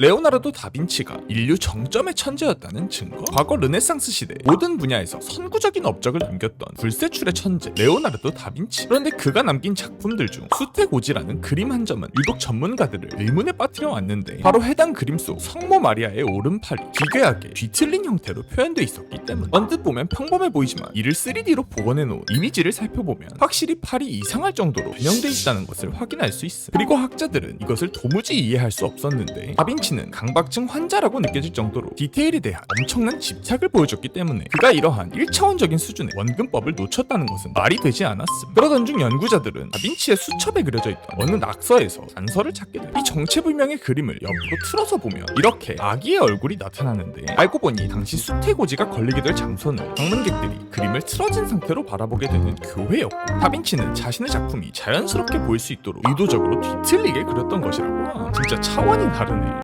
레오나르도 다빈치가 인류 정점의 천재였다는 증거. 과거 르네상스 시대 모든 분야에서 선구적인 업적을 남겼던 불세출의 천재 레오나르도 다빈치. 그런데 그가 남긴 작품들 중 수테고지라는 그림 한 점은 유독 전문가들을 의문에 빠뜨려 왔는데 바로 해당 그림 속 성모 마리아의 오른팔이 기괴하게 뒤틀린 형태로 표현돼 있었기 때문 언뜻 보면 평범해 보이지만 이를 3D로 복원해 놓은 이미지를 살펴보면 확실히 팔이 이상할 정도로 변형돼 있다는 것을 확인할 수 있어 그리고 학자들은 이것을 도무지 이해할 수 없었는데 다빈치 는 강박증 환자라고 느껴질 정도로 디테일에 대한 엄청난 집착을 보여줬기 때문에 그가 이러한 1차원적인 수준의 원근법을 놓쳤다는 것은 말이 되지 않았음 그러던 중 연구자들은 다빈치의 수첩에 그려져 있던 어느 낙서에서 단서를 찾게 돼. 이 정체불명의 그림을 옆으로 틀어서 보면 이렇게 아기의 얼굴이 나타나는데 알고 보니 당시 수태고지가 걸리게 될 장소는 방문객들이 그림을 틀어진 상태로 바라보게 되는 교회였고 다빈치는 자신의 작품이 자연스럽게 보일 수 있도록 의도적으로 뒤틀리게 그렸던 것이라고 함. 진짜 차원이 다르네